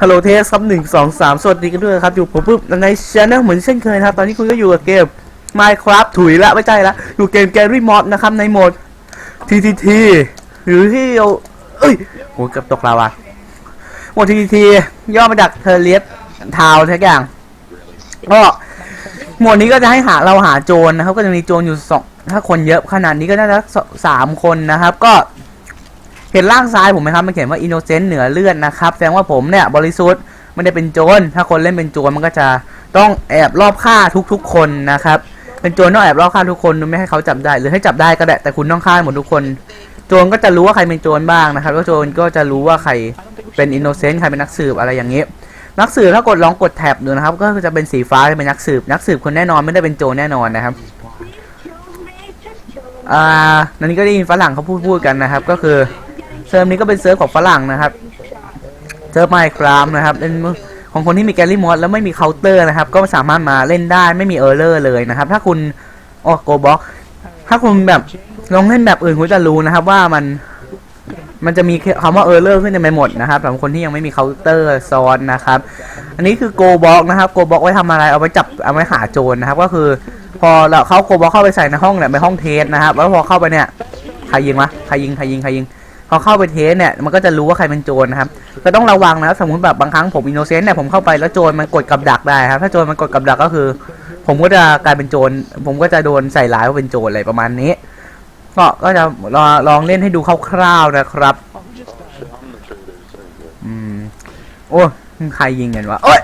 ฮัลโหลเทสครับหนึ่งสองสามสวัสดีกันด้วยครับ อยู่ผมปุ๊บในช anel เหมือนเช่นเคยนะครับ ตอนนี้คุณก็อยู่กับเกม Minecraft ถุยละไม่ใช่ละ อยู่เกม Gary Mod นะครับ ในโหมด TTT หรือที่เราเอ้ยโหเกือบตกลาวาโหมด TTT ย่อมาจากเทเลียสทาวทุกอย่างก็หมวดนี้ก็จะให้หาเราหาโจรนะครับ ก็จะมีโจรอยู่สองถ้าคนเยอะขนาดนี้ก็น่าจะสามคนนะครับ ก็ เห็นล่างซ้ายผมไหมครับมันเขียนว่า innocent เหนือเลือดนะครับแสดงว่าผมเนี่ยบริสุทธิ์ไม่ได้เป็นโจรถ้าคนเล่นเป็นโจรมันก็จะต้องแอบรอบฆ่าทุกๆ คนนะครับเป็นโจรต้องแอบรอบฆ่าทุกคนไม่ให้เขาจับได้ หรือให้จับได้ก็ได้แต่คุณต้องฆ่าหมดทุกคน โจรก็จะรู้ว่าใครเป็นโจรบ้างนะครับแล้วโจรก็จะรู้ว่าใครเป็น innocent ใครเป็นนักสืบอะไรอย่างนี้นักสืบถ้ากดลองกดแท็บดูนะครับ ก็จะเป็นสีฟ้าจะเป็นนักสืบ นักสืบคนแน่นอนไม่ได้เป็นโจรแน่นอนนะครับอ่านันนี้ก็ได้ยินฝรั่งเขาพูดพูดกันนะครับ ก็คือ เซิร์ฟนี้ก็เป็นเซิร์ฟของฝรั่งนะครับ เซิร์ฟไมค์ครามนะครับเป็นของคนที่มีแกลลี่มอสแล้วไม่มีเคาน์เตอร์นะครับ ก็สามารถมาเล่นได้ไม่มีเออร์เลอร์เลยนะครับ ถ้าคุณโอ้โกบ็อกถ้าคุณแบบลองเล่นแบบอื่นคุณจะรู้นะครับ ว่ามันมันจะมีคำว่าเออร์เลอร์ขึ้นในหมดนะครับสำหรับคนที่ยังไม่มีเคาน์เตอร์ซ้อนนะครับ อันนี้คือโกบ็อกนะครับโกบ็อกไว้ทำอะไรเอาไว้จับเอาไว้หาโจรนะครับ ก็คือ พอเราเข้าโกบ็อกเข้าไปใส่ในห้องเนี่ยไปห้องเทสนะครับ แล้วพอเข้าไปเนี่ยใครยิงวะใครยิงใครยิงใครยิง พอเข้าไปเทสเนี่ยมันก็จะรู้ว่าใครเป็นโจรนะครับก็ต้องระวังนะสมมติแบบบางครั้งผมอินโนเซนต์เนี่ยผมเข้าไปแล้วโจรมันกดกับดักได้ครับถ้าโจรมันกดกับดักก็คือ ผมก็จะกลายเป็นโจรผมก็จะโดนใส่ร้ายว่าเป็นโจรอะไรประมาณนี้ ก็ก็จะลองลองเล่นให้ดูคร่าวๆนะครับอืมโอ้ใครยิงกันวะโอ้ย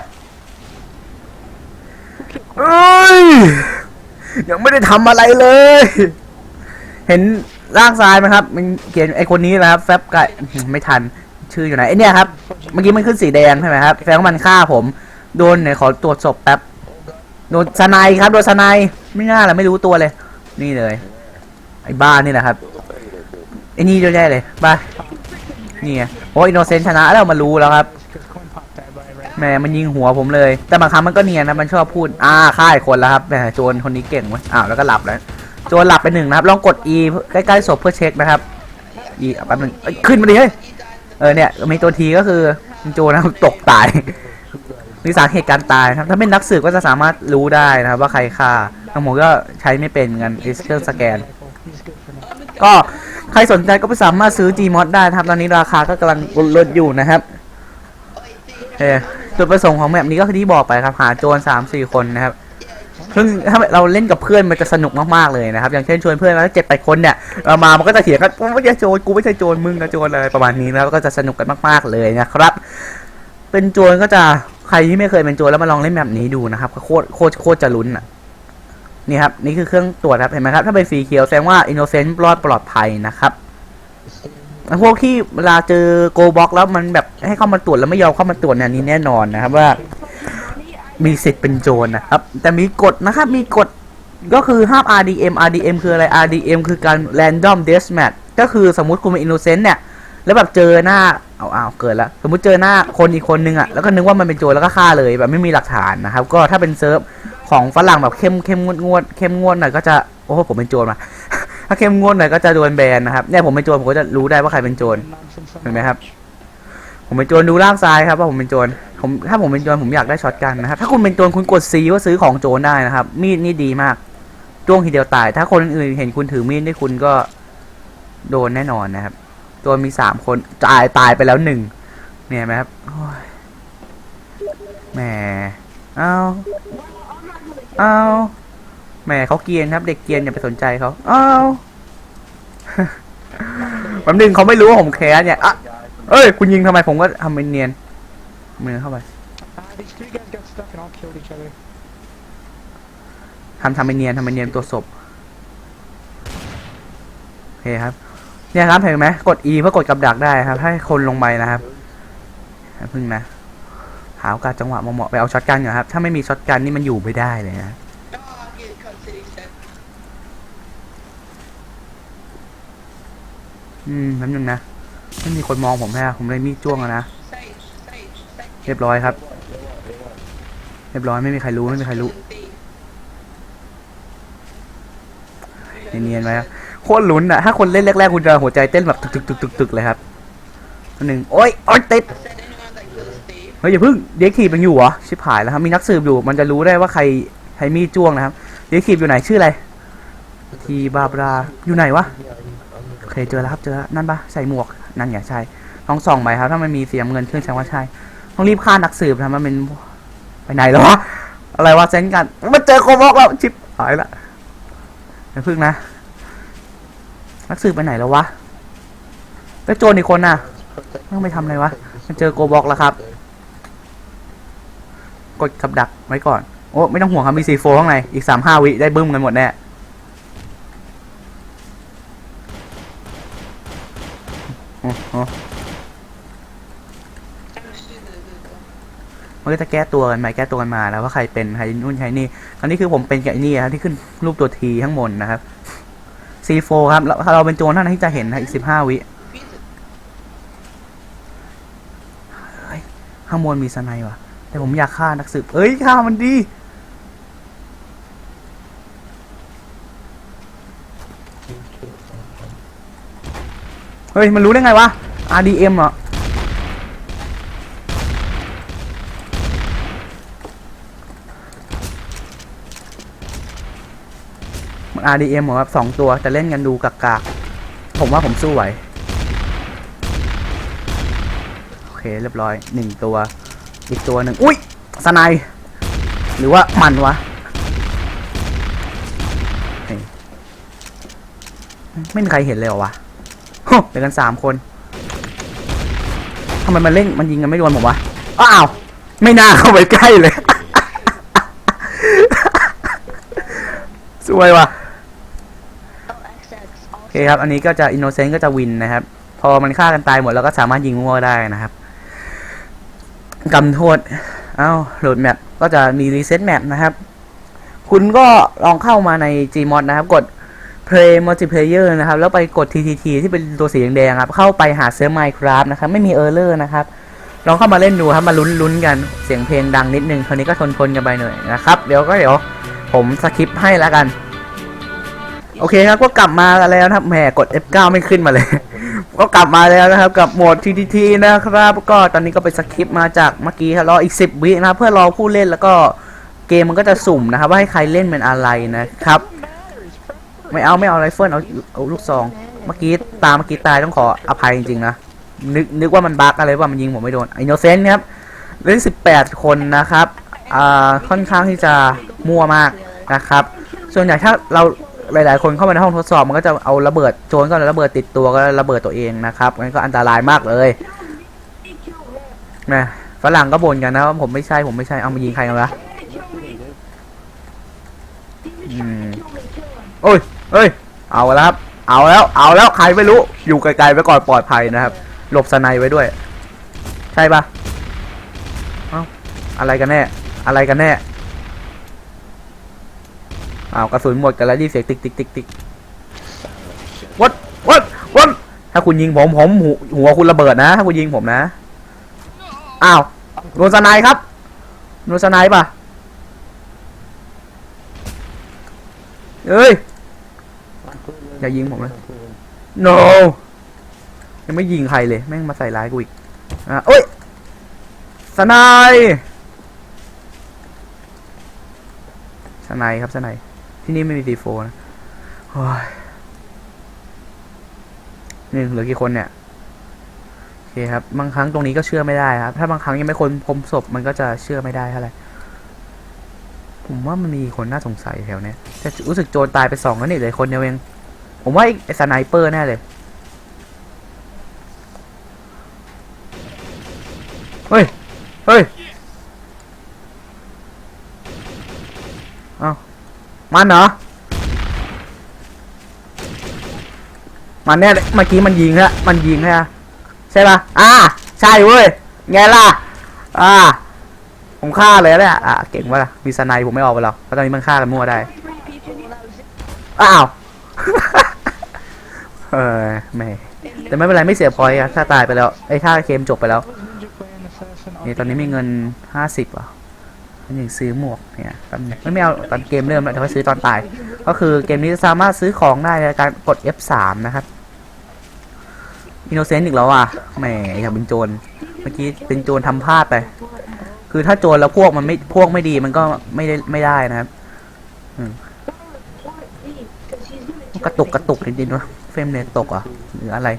เอ้ยยังไม่ได้ทำอะไรเลย เห็น ล่างซ้ายไหมครับ มันเขียนไอคนนี้นะครับ แฟบไก่ไม่ทันชื่ออยู่ไหนไอเนี่ยครับ เมื่อกี้มันขึ้นสีแดงใช่ไหมครับแสดงมันฆ่าผม โดนเนี่ยขอตรวจศพแป๊บ โดนสไนครับ โดนสไนไม่น่าละไม่รู้ตัวเลย นี่เลย ไอ้บ้านี่แหละครับไอ้นี่เยอะแยะเลยบ้านี่ไงโอ้อินโนเซนต์ชนะแล้วมันรู้แล้วครับแหมมันยิงหัวผมเลย แต่บางครั้งมันก็เนียนนะมันชอบพูดอ่าฆ่าอีกคนแล้วครับแหมโจรคนนี้เก่งเว้ยอ้าวแล้วก็หลับแล้ว โจรหลับไปหนึ่งนะครับ ลองกด E ใกล้ๆศพเพื่อเช็คนะครับ E แป๊บนึงเอ้ยขึ้นมาดิเฮ้ย เออเนี่ยมีตัวทีก็คือโจนะครับตกตายนี่สาเหตุการตายนะครับ ถ้าเป็นนักสืบก็จะสามารถรู้ได้นะครับ ว่าใครฆ่าทางผมก็ใช้ไม่เป็นเงินเครื่องสแกน ก็ใครสนใจก็ไปสามารถซื้อ Gmod ได้นะครับ ตอนนี้ราคาก็กำลังลดอยู่นะครับเออจุดประสงค์ของแบบนี้ก็คือที่บอกไปครับ หาโจรสามสี่คนนะครับ ซึ่งถ้าเราเล่นกับเพื่อนมันจะสนุกมากๆเลยนะครับ อย่างเช่นชวนเพื่อนมาเจ็ดแปดคนเนี่ยเรามามันก็จะเถียงกันกูไม่ใช่โจรกูไม่ใช่โจรมึงนะโจรอะไรประมาณนี้แล้วก็จะสนุกกันมากๆเลยนะครับ เป็นโจรก็จะใครที่ไม่เคยเป็นโจรแล้วมาลองเล่นแบบนี้ดูนะครับโคตรโคตรโคตรจะลุ้นอะนี่ครับนี่คือเครื่องตรวจครับเห็นไหมครับถ้าเป็นสีเขียวแสดงว่าอินโนเซนต์รอดปลอดภัยนะครับพวกที่เวลาเจอโกบ็อกแล้วมันแบบให้เข้ามาตรวจแล้วไม่ยอมเข้ามาตรวจเนี่ยนี่แน่นอนนะครับว่า มีสิทธิ์เป็นโจรนะครับ แต่มีกฎนะครับ มีกฎก็คือห้าม RDM RDM คืออะไร RDM คือการ Random Deathmatch ก็คือสมมุติคุณเป็นอินโนเซนต์เนี่ย แล้วแบบเจอหน้า เอาเอาเกิดแล้วสมมุติเจอหน้าคนอีกคนนึงอะแล้วก็นึกว่ามันเป็นโจรแล้วก็ฆ่าเลยแบบไม่มีหลักฐานนะครับ ก็ถ้าเป็นเซิร์ฟของฝรั่งแบบเข้มเข้มงวดงวดเข้มงวดหน่อยก็จะโอ้โหผมเป็นโจรมาถ้าเข้มงวดหน่อยก็จะโดนแบนนะครับเนี่ยผมเป็นโจรผมก็จะรู้ได้ว่าใครเป็นโจรเห็นไหมครับ ผมเป็นโจรดูล่างซ้ายครับว่าผมเป็นโจร ผมถ้าผมเป็นโจรผมอยากได้ช็อตกันนะครับ ถ้าคุณเป็นโจรคุณกดซีว่าซื้อของโจรได้นะครับ มีดนี่ดีมากจ้วงทีเดียวตาย ถ้าคนอื่นเห็นคุณถือมีดนี่คุณก็โดนแน่นอนนะครับ โจรมีสามคนตายตายไปแล้วหนึ่งเนี่ยไหมครับแหมเอาเอาแหมเขาเกียนครับ เด็กเกียนอย่าไปสนใจเขาเอาแป๊บนึงเขาไม่รู้ว่าผมแคสเนี่ยอะเอ้ย คุณยิงทำไมผมก็ทำเป็นเนียน มือเข้าไป Ah, these three guys got stuck and all killed each other. ทำทำเป็นเนียนทำเป็นเนียนตัวศพโอเคครับ เนี่ยครับเห็นไหมกด E เพื่อกดกับดักได้ครับ ให้คนลงไปนะครับอย่าพึ่งนะ หาโอกาสจังหวะเหมาะๆไปเอาช็อตกันก่อนครับ ถ้าไม่มีช็อตกันนี่มันอยู่ไม่ได้เลยนะอืมแป๊บนึงนะ ไม่มีคนมองผมแค่ผมเลยมีดจ้วงแล้วนะ เรียบร้อยครับ เรียบร้อยไม่มีใครรู้ไม่มีใครรู้เนียนๆไว้ครับโคตรลุ้นอะ ถ้าคนเล่นแรกๆคุณจะหัวใจเต้นแบบตึกๆๆๆเลยครับอันหนึ่งโอ๊ยโอ๊ยติดเฮ้ยอย่าเพิ่งเด็กทีบยังอยู่เหรอชิบหายแล้วครับมีนักสืบอยู่ มันจะรู้ได้ว่าใครใครมีจ้วงนะครับเด็กทีบอยู่ไหนชื่ออะไรทีบาบราอยู่ไหนวะโอเคเจอแล้วครับเจอแล้วนั่นปะใส่หมวกนั่นไงใช่ลองส่องไปครับ ถ้ามันมีเสียงเงินขึ้นแสดงว่าใช่ ต้องรีบฆ่านักสืบนะมันเป็นไปไหนแล้ววะอะไรวะเซนกันมันเจอโคบอกแล้วชิบหายละอย่าเพิ่งนะ นักสืบไปไหนแล้ววะแล้วโจรอีกคนน่ะต้องไปทำอะไรวะมันเจอโกบอกแล้วครับกดกับดักไว้ก่อน โอ้ไม่ต้องห่วงครับมีซีโฟข้างในอีกสามห้าวิได้บึ้มกันหมดแน่โอ้โห มันก็จะแก้ตัวกันไปแก้ตัวกันมาแล้วว่าใครเป็นใครนู่นใครนี่ตอนนี้คือผมเป็นกับไอ้นี่ครับที่ขึ้นรูปตัวทีข้างบนนะครับ C4 ครับแล้วเราเป็นโจรเท่านั้นที่จะเห็นนะอีกสิบห้าวิข้างบนมีสไนว่ะแต่ผมอยากฆ่านักสืบ เอ้ยฆ่ามันดีเฮ้ย มันรู้ได้ไงวะ RDM เหรอ RDM เหรอครับสองตัวแต่เล่นกันดูกากๆ ผมว่าผมสู้ไหว โอเคเรียบร้อยหนึ่งตัว อีกตัวหนึ่งอุ้ยสไนหรือว่ามันวะ ไม่มีใครเห็นเลยเหรอวะเหลือกันสามคนทำไมมันเล่นมันยิงกันไม่โดนผมวะ อ้าว ไม่น่าเข้าไปใกล้เลย สวยว่ะ เคครับ อันนี้ก็จะอินโนเซนต์ก็จะวินนะครับ พอมันฆ่ากันตายหมดแล้วก็สามารถยิงมั่วได้นะครับกำโทษ เอ้าโหลดแมปก็จะมีรีเซ็ตแมปนะครับ คุณก็ลองเข้ามาใน Gmod นะครับ กด Play Multiplayer นะครับ แล้วไปกด TTT ที่เป็นตัวสีแดงๆครับ เข้าไปหาเซิร์ฟ Minecraft นะครับ ไม่มีเออร์เลอร์นะครับ ลองเข้ามาเล่นดูครับ มาลุ้นๆกัน เสียงเพลงดังนิดนึงคราวนี้ก็ทนๆกันไปหน่อยนะครับ เดี๋ยวก็เดี๋ยวผมสคิปให้แล้วกัน โอเคครับก็กลับมาแล้วนะครับแหมกด F9 ไม่ขึ้นมาเลย ก็กลับมาแล้วนะครับ กับโหมด TTT นะครับ ก็ตอนนี้ก็ไปสคริปต์มาจากเมื่อกี้ครับรออีก 10 วินะครับ เพื่อรอผู้เล่นแล้วก็เกมมันก็จะสุ่มนะครับ ว่าให้ใครเล่นเป็นอะไรนะครับ ไม่เอาไม่เอาไรเฟิลเอาเอาลูกซอง เมื่อกี้ตามเมื่อกี้ตายต้องขออภัยจริงๆนะนึกนึกว่ามันบั๊กอะไรว่ามันยิงผมไม่โดนอินโนเซนต์ครับเล่น18 คนนะครับอ่าค่อนข้างที่จะมั่วมากนะครับ ส่วนใหญ่ถ้าเรา หลาย ๆ คนเข้ามาในห้องทดสอบมันก็จะเอาระเบิดโจรก็ระเบิดติดตัวก็ระเบิดตัวเองนะครับงั้นก็อันตรายมากเลยนะฝรั่งก็บ่นกันนะว่าผมไม่ใช่ผมไม่ใช่เอามายิงใครกันวะอืมโอ้ยเอ้ย เอาแล้วครับ เอาแล้ว เอาแล้ว ใครไม่รู้ อยู่ไกลๆไว้ก่อนปลอดภัยนะครับ หลบสไนไว้ด้วย ใช่ปะเอ้าอะไรกันแน่ อะไรกันแน่ อ้าวกระสุนหมดกันแล้วดีเสียติ๊กติ๊กติ๊กติ๊กวัดวัดวัดถ้าคุณยิงผมผมหัวหัวคุณระเบิดนะ ถ้าคุณยิงผมนะอ้าวโนสไนด์ครับโนสไนด์ป่ะเอ้ยอย่ายิงผมนะ no ยังไม่ยิงใครเลย แม่งมาใส่ร้ายกูอีกอะโอ้ยสไนสไนครับสไน ที่นี่ไม่มีซีโฟนะโอ้ยนี่เหลือกี่คนเนี่ยโอเคครับ บางครั้งตรงนี้ก็เชื่อไม่ได้ครับ ถ้าบางครั้งยังไม่คนพบศพมันก็จะเชื่อไม่ได้เท่าไหร่ผมว่ามันมีคนน่าสงสัยแถวเนี้ยแต่รู้สึกโจรตายไปสองแล้วนี่เลยคนเดียวเอง ผมว่าไอ้สไนเปอร์แน่เลย เฮ้ย เฮ้ย เอ้า มันเหรอ มันแน่เลยเมื่อกี้มันยิงแล้วมันยิงใช่ไหมใช่ปะอ่า ใช่เว้ย ไงล่ะ อ่า ผมฆ่าเลยแหละอะเก่งวะล่ะ มีสไนผมไม่ออกไปหรอกเพราะตอนนี้มันฆ่ากันมั่วได้ อ้าว เออแม่แต่ไม่เป็นไรไม่เสียพอยต์อะถ้าตายไปแล้วไอ้ถ้าเกมจบไปแล้วนี่ตอนนี้มีเงินห้าสิบอะ มันยังซื้อหมวกเนี่ยไม่ไม่เอาตอนเกมเริ่มแล้วเดี๋ยวค่อยซื้อตอนตาย ก็คือเกมนี้สามารถซื้อของได้ในการกด F3 นะครับอินโนเซนต์อีกแล้วอะแหมอยากเป็นโจรเมื่อกี้เป็นโจรทำพลาดไป คือถ้าโจรแล้วพวกมันไม่พวกไม่ดีมันก็ไม่ได้ไม่ได้นะครับกระตุกกระตุกนิดๆวะเฟรมเรทตกอะหรืออะไร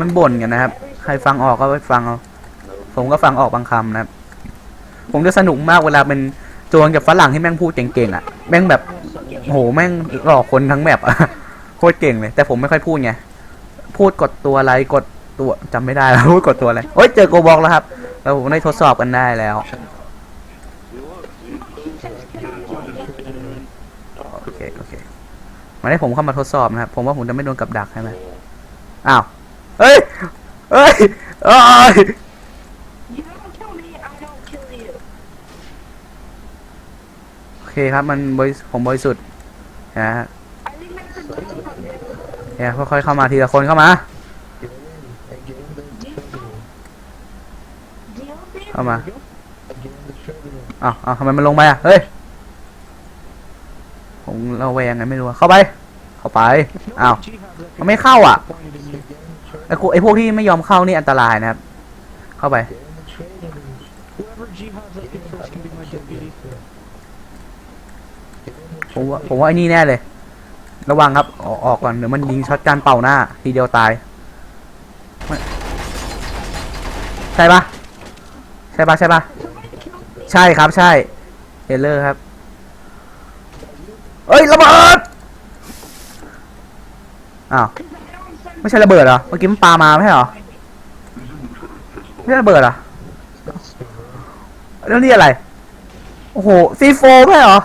มันบ่นกันนะครับ ใครฟังออกก็ไปฟังเอา ผมก็ฟังออกบางคำนะครับผมจะสนุกมากเวลาเป็นโจรกับฝรั่งที่แม่งพูดเก่งๆอะ แม่งแบบโหแม่งหลอกคนทั้งแบบอะโคตรเก่งเลย แต่ผมไม่ค่อยพูดไง พูดกดตัวอะไรกดตัวจำไม่ได้แล้วพูดกดตัวอะไรโอ้ยเจอโกบอกแล้วครับ เราได้ทดสอบกันได้แล้ว โอเคโอเคมาให้ผมเข้ามาทดสอบนะครับ ผมว่าผมจะไม่โดนกับดักใช่ไหมอ้าวเฮ้ยเฮ้ย เอ้ย You don't kill me, I don't kill you. โอเคครับมันบริผมบริสุทธิ์นะฮะเนี่ยค่อยๆเข้ามาทีละคนเข้ามา เข้ามาอ้าวอ้าวทำไมมันลงไปอะ เฮ้ย ผมเราแวงไงไม่รู้เข้าไป เข้าไป อ้าว มันไม่เข้าอะไอ้ไอ้พวกที่ไม่ยอมเข้านี่อันตรายนะครับ เข้าไป ผมว่าผมว่าไอ้นี่แน่เลย ระวังครับออกออกก่อนเดี๋ยวมันยิงช็อตการเป่าหน้า ทีเดียวตาย ใช่ปะใช่ปะใช่ปะใช่ครับใช่เฮเลอร์ครับ เอ้ยระเบิดอ้าวไม่ใช่ระเบิดเหรอเมื่อกี้มันปามาไม่ใช่เหรอไม่ใช่ระเบิดเหรอแล้วนี่อะไร โอ้โหซีโฟไม่ใช่เหรอ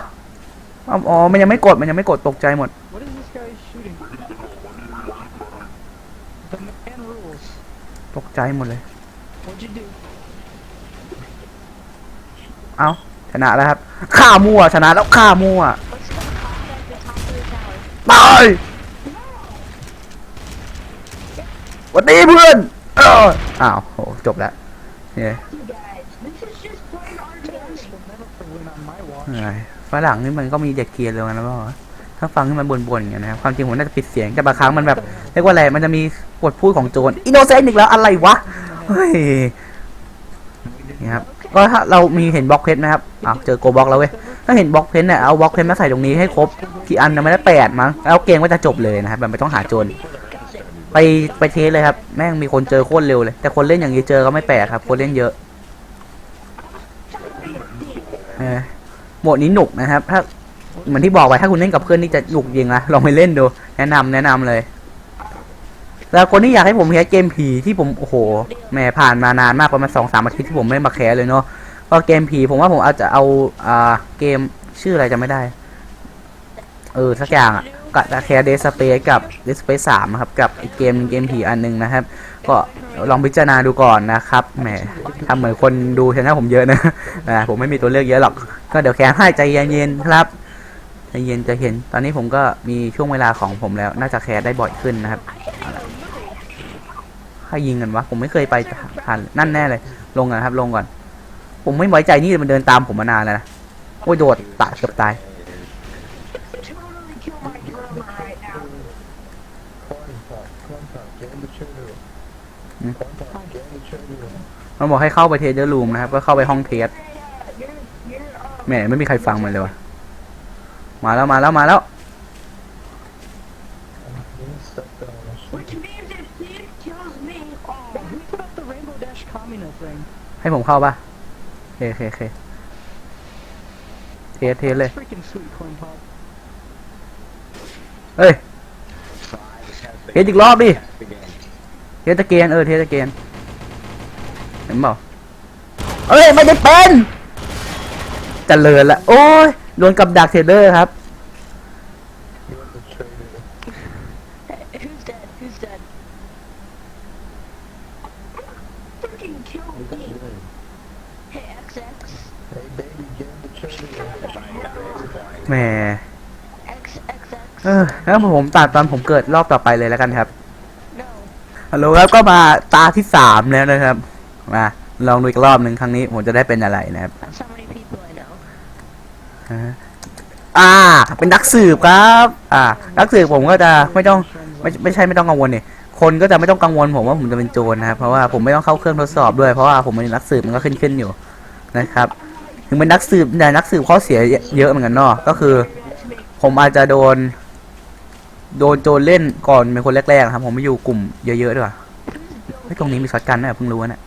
อ๋ออ๋อ มันยังไม่กด มันยังไม่กด ตกใจหมด What is this guy shooting? The man rules. ตกใจหมดเลย What'd you do? เอาชนะแล้วครับ ฆ่ามั่ว ชนะแล้วฆ่ามั่ว Let's go hide at the top of the tower. ตายหวันดีเพื่อนเอ้ออ้าวโหจบแล้วเนี่ย You guys, this is just plain RTS. Will never win on my watch. ไง ฝรั่งนี่มันก็มีเด็กเกียร์เลยนะพ่อถ้าฟังที่มันบ่นๆอย่างนี้นะครับความจริงผมน่าจะปิดเสียงแต่บางครั้งมันแบบเรียกว่าอะไรมันจะมีบทพูดของโจรอินโนเซนต์อีกแล้วอะไรวะเฮ้ยนี่ครับก็ถ้าเรามีเห็นบล็อกเพชรนะครับอ้าวเจอโกบล็อกแล้วเว้ยถ้าเห็นบล็อกเพชรเนี่ยเอาบล็อกเพชรมาใส่ตรงนี้ให้ครบกี่อันนะไม่ได้แปดมั้งแล้วเกมก็จะจบเลยนะครับแบบไม่ต้องหาโจรไปไปเทสเลยครับ แม่งมีคนเจอโคตรเร็วเลย แต่คนเล่นอย่างนี้เจอก็ไม่แปลกครับ คนเล่นเยอะเออ โหมดนี้หนุกนะครับ ถ้าเหมือนที่บอกไปถ้าคุณเล่นกับเพื่อนนี่จะหนุกจริงนะลองไปเล่นดู แนะนำแนะนำเลย แล้วคนที่อยากให้ผมแคสเกมผีที่ผมโอ้โหแหมผ่านมานานมากประมาณสองสามอาทิตย์ที่ผมไม่มาแคสเลยเนาะก็เกมผีผมว่าผมอาจจะเอาอ่าเกมชื่ออะไรจะไม่ได้ เออสักอย่างอะ กับแคร์เดสเปซกับเดสเปซสามครับ กับอีกเกมเกมผีอันหนึงนะครับ ก็ลองพิจารณาดูก่อนนะครับแหมทำเหมือนคนดูชนะผมเยอะนะอ่าผมไม่มีตัวเลือกเยอะหรอก ก็เดี๋ยวแคร์ให้ใจเย็นๆครับใจเย็นใจเย็นตอนนี้ผมก็มีช่วงเวลาของผมแล้ว น่าจะแคร์ได้บ่อยขึ้นนะครับใครยิงกันวะผมไม่เคยไปผ่านนั่นแน่เลย ลงก่อนครับ ลงก่อน ผมไม่ไว้ใจนี่มันเดินตามผมมานานแล้วนะโอ้ยโดดตายเกือบตาย Totally kill my drummer right now. มันบอกให้เข้าไปเทสเดอร์รูมนะครับ ก็เข้าไปห้องเทส You're, you're, uh, แหมไม่มีใครฟังมันเลยวะมาแล้วมาแล้วมาแล้ว which means if Steve kills me, oh, Who put up the Rainbow Dash Kamina thing? ให้ผมเข้าปะโอเคโอเคโอเคเทสเทสเลย That's freaking sweet, Coin Pop. เฮ้ยเทสอีกรอบดิเทสตะเกียนเออเทสตะเกียนเห็นเปล่าเอ้ยไม่ได้เป็นเจริญละโอ้ยโดนกับดักเทรดเดอร์ครับ who's dead? Who's dead? Freaking kill me. Hey, XX. แหม X, XX. เออแล้วผมตัดตอนผมเกิดรอบต่อไปเลยแล้วกันครับ No. ฮัลโหลครับก็มาตาที่สามแล้วนะครับมาลองดูอีกรอบหนึ่งครั้งนี้ผมจะได้เป็นอะไรนะครับ That's how many people I know. อ่า เป็นนักสืบครับ อ่า นักสืบผมก็จะไม่ต้องไม่ไม่ใช่ไม่ต้องกังวลเนี่ยคคนก็จะไม่ต้องกังวลผมว่าผมจะเป็นโจรนะครับเพราะว่าผมไม่ต้องเข้าเครื่องทดสอบด้วยเพราะว่าผมเป็นนักสืบมันก็ขึ้นขึ้นอยู่นะครับ ถึงเป็นนักสืบแต่นักสืบข้อเสียเยอะเหมือนกันเนาะก็คือ ผมอาจจะโดน โดนโจรเล่นก่อนเป็นคนแรกๆนะครับผมไม่อยู่กลุ่มเยอะๆด้วยเฮ้ตรงนี้มีช็อตกันนะเพิ่งรู้นะ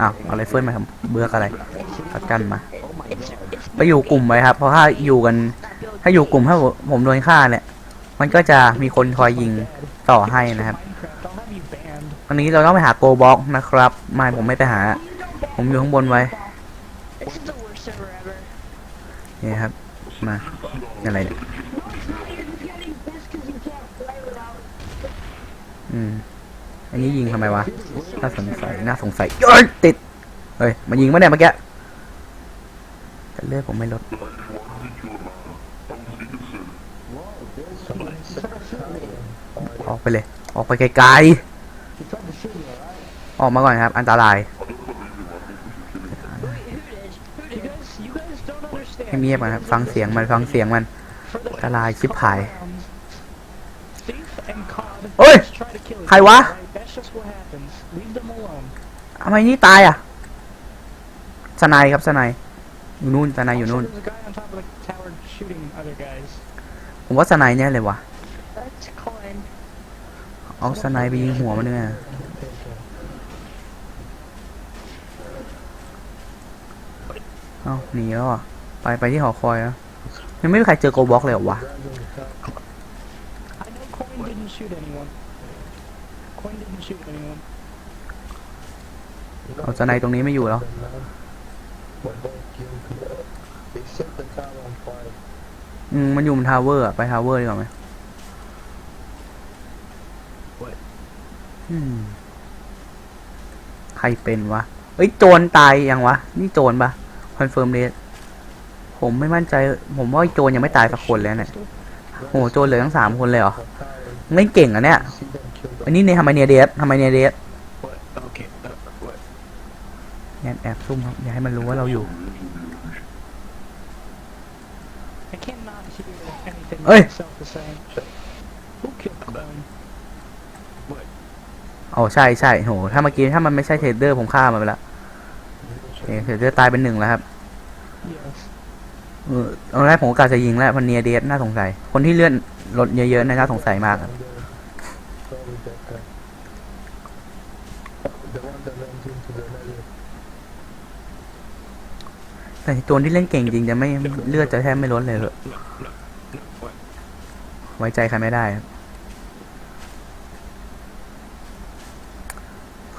อ้าวเอาไรเฟิลมาทำเบือกอะไรช็อตกันมา ไปอยู่กลุ่มไว้ครับ เพราะถ้าอยู่กัน ถ้าอยู่กลุ่มถ้าผมโดนฆ่าเนี่ยมันก็จะมีคนคอยยิงต่อให้นะครับตอนนี้เราต้องไปหาโกบ็อกนะครับ ไม่ผมไม่ไปหา ผมอยู่ข้างบนไว้นี่ครับมาอะไรเนี่ย อืม อันนี้ยิงทำไมวะ น่าสงสัย น่าสงสัยเอ้ยติด เฮ้ยมายิงมาเนี่ยเมื่อกี้แต่เลือดผมไม่ลด ออกไปเลย ออกไปไกลๆ ออกมาก่อนครับ อันตรายให้เงียบกันครับ ฟังเสียงมัน ฟังเสียงมัน อันตรายชิบหาย เฮ้ย just try to kill each ใครวะ other, right? That's just what happens. Leave them alone. ทำไมนี่ตายอะสไนด์ครับสไนด์อยู่นู่นสไนด์อยู่ Also, นู่น there's a guy on top of the tower shooting other guys. ผมว่าสไนด์เนี่ยเลยวะ That's coin. เอาสไนด์ไปยิงหัวมันเนี่ยเอาหนีแล้วอะ ไปไปที่หอคอยแล้วยังไม่มีใครเจอโกบ็อกเลยเหรอวะ I know Coin didn't shoot anyone. Coin didn't shoot anyone. เอาสไนด์ตรงนี้ไม่อยู่แล้ว They set the tower on fire. อืมมันอยู่บนทาวเวอร์อะไปทาวเวอร์ดีกว่าไหมอืมใครเป็นวะ เอ้ยโจรตายยังวะ นี่โจรปะคอนเฟิร์มเดทผมไม่มั่นใจ ผมว่าโจรยังไม่ตายสักคนเลยเนี่ยโหโจรเหลือทั้งสามคนเลยเหรอ ไม่เก่งอะเนี่ย อันนี้ในทำไมเนียเดสทำไมเนียเดสแอบแอบซุ่มครับ อย่าให้มันรู้ว่าเราอยู่ I cannot hear anything Oi. myself is saying. Who killed Coin? อ๋อใช่ใช่โห ถ้าเมื่อกี้ถ้ามันไม่ใช่เทรดเดอร์ผมฆ่ามันไปแล้วเคเทรดเดอร์ตายเป็นหนึ่งแล้วครับ Yes. ตอนแรกผมก็กะจะยิงแล้วพันเนียเดสน่าสงสัย คนที่เลื่อนรถเยอะๆน่าสงสัยมากครับแต่โจรที่เล่นเก่งจริงจะไม่เลือดจะแทบไม่ลดเลยเหรอไว้ใจใครไม่ได้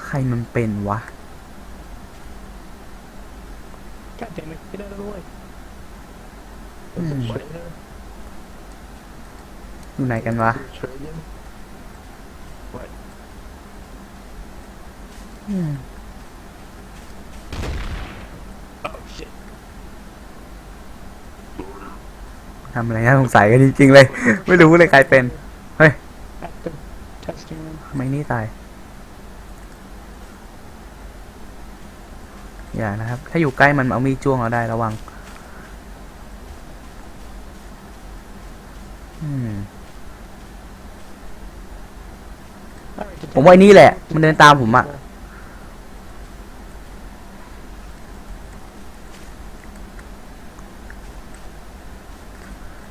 ใครมันเป็นวะ อยู่ไหนกันวะ Trading? อืม Oh, shit. ทำอะไรน่าสงสัยกันจริงๆเลย ไม่รู้เลยใครเป็น At the testing room. ทำไมนี่ตาย อย่านะครับ ถ้าอยู่ใกล้มันเอามีดจ้วงเราได้ระวัง อืม ผมว่าไอ้นี่แหละ มันเดินตามผมอะ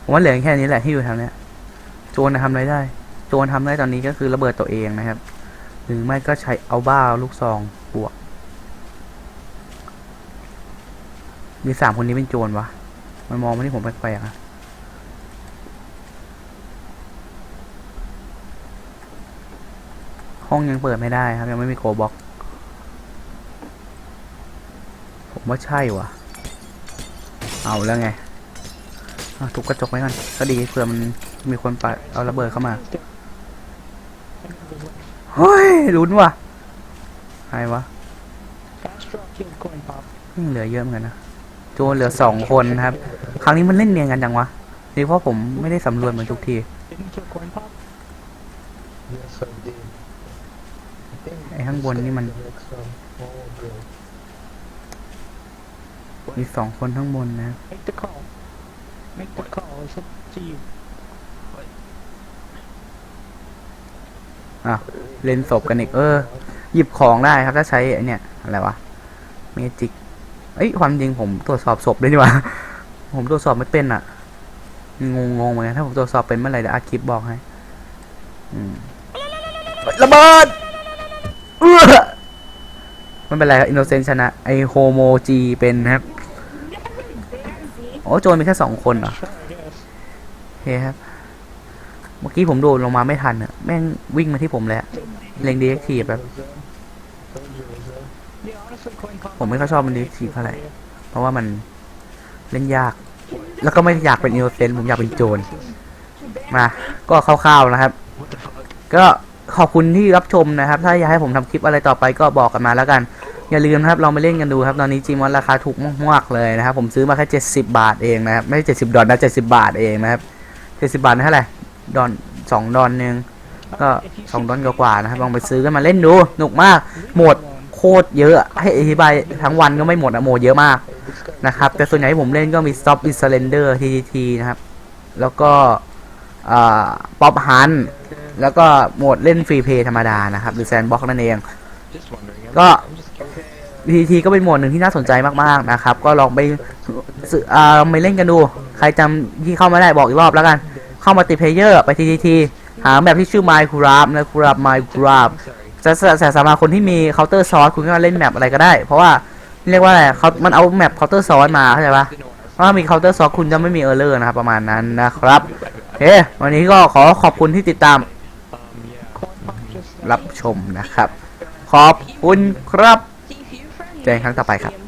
ผมว่าเหลือแค่นี้แหละที่อยู่แถวเนี้ยโจรนะทำอะไรได้ โจรทำได้ตอนนี้ก็คือระเบิดตัวเองนะครับ หรือไม่ก็ใช้เอาบ้าลูกซองบวก มีสามคนนี้เป็นโจรวะ มันมองมาที่ผมแปลกๆอะ ห้องยังเปิดไม่ได้ครับ ยังไม่มีโกบ็อก ผมว่าใช่วะเอาแล้วไงทุบกระจกไว้ก่อนก็ดีเผื่อมันมีคนปาเอาระเบิดเข้ามาเฮ้ยลุ้นว่ะใครวะ Fast draw killed Coin Pop. ยังเหลือเยอะเหมือนกันนะโจเหลือสองคนครับ ครั้งนี้มันเล่นเนียนกันจังวะนี่เพราะผมไม่ได้สำรวจเหมือนทุกที ไอ้ข้างบนนี่มัน the next one. Oh, good. มีสองคนข้างบนนะ Make the call. Make the call. It's up to you. อะเล่นศพกันอีกเออ หยิบของได้ครับถ้าใช้ไอเนี่ยอะไรวะเมจิกเอ้ยความจริงผมตรวจสอบศพด้วยนี่หว่า ผมตรวจสอบไม่เป็นอะ งงงๆเหมือนกันถ้าผมตรวจสอบเป็นเมื่อไหร่เดี๋ยวอาคลิปบอกให้อืมเฮ้ยระเบิดเอื้อ ไม่เป็นไรครับ อินโนเซนต์ชนะ ไอโฮโมจีเป็นครับ โอ้โจรมีแค่สองคนเหรอ Sure, I guess. โอเครับ เมื่อกี้ผมโดดลงมาไม่ทันอะแม่งวิ่งมาที่ผมเลยอะเลงดีเอ็กทีแบบ ผมไม่ค่อยชอบมันดีทีเท่าไหร่ เพราะว่ามันเล่นยาก แล้วก็ไม่อยากเป็นอินโนเซนต์ผมอยากเป็นโจรมา ก็คร่าวๆนะครับ ก็ ขอบคุณที่รับชมนะครับ ถ้าอยากให้ผมทำคลิปอะไรต่อไปก็บอกกันมาแล้วกัน อย่าลืมนะครับลองไปเล่นกันดูครับ ตอนนี้จีมอนราคาถูกมากๆเลยนะครับ ผมซื้อมาแค่70บาทเองนะครับ ไม่ใช่70ดอลนะ70บาทเองนะครับ70บาทนี่เท่าไหร่ดอนสองดอนหนึ่งก็สองดอนกว่าๆนะครับลองไปซื้อกันมาเล่นดูสนุกมากโหมดโคตรเยอะ ให้อธิบายทั้งวันก็ไม่หมดอะโหมดเยอะมากนะครับ แต่ส่วนใหญ่ที่ผมเล่นก็มี Stop is Surrender TTT นะครับ แล้วก็ป๊อปฮัน แล้วก็โหมดเล่นฟรีเพย์ธรรมดานะครับหรือแซนบ็อกนั่นเอง Just wondering. I'm- Go. I'm just curious. TTT ก็เป็นโหมดหนึ่งที่น่าสนใจมากๆนะครับ ก็ลองไปสื่ออ่าลองไปเล่นกันดู ใครจำที่เข้ามาได้บอกอีกรอบแล้วกัน เข้ามาติเพเยอร์ไป TTT หาแบบที่ชื่อ Minecraft นะ Minecraft Minecraft I'm sorry. จะแต่สำหรับคนที่มีเคาน์เตอร์ซอสคุณก็เล่นแมปอะไรก็ได้ เพราะว่าเรียกว่าอะไรเขามันเอาแมปเคาน์เตอร์ซอสมาเข้าใจปะ Didn't know what I was เพราะว่ามีเคาน์เตอร์ซอสคุณจะไม่มีเออร์เลอร์นะครับ ประมาณนั้นนะครับ โอเค วันนี้ก็ขอขอบคุณที่ติดตาม รับชมนะครับ ขอบคุณครับ เจอกันครั้งต่อไปครับ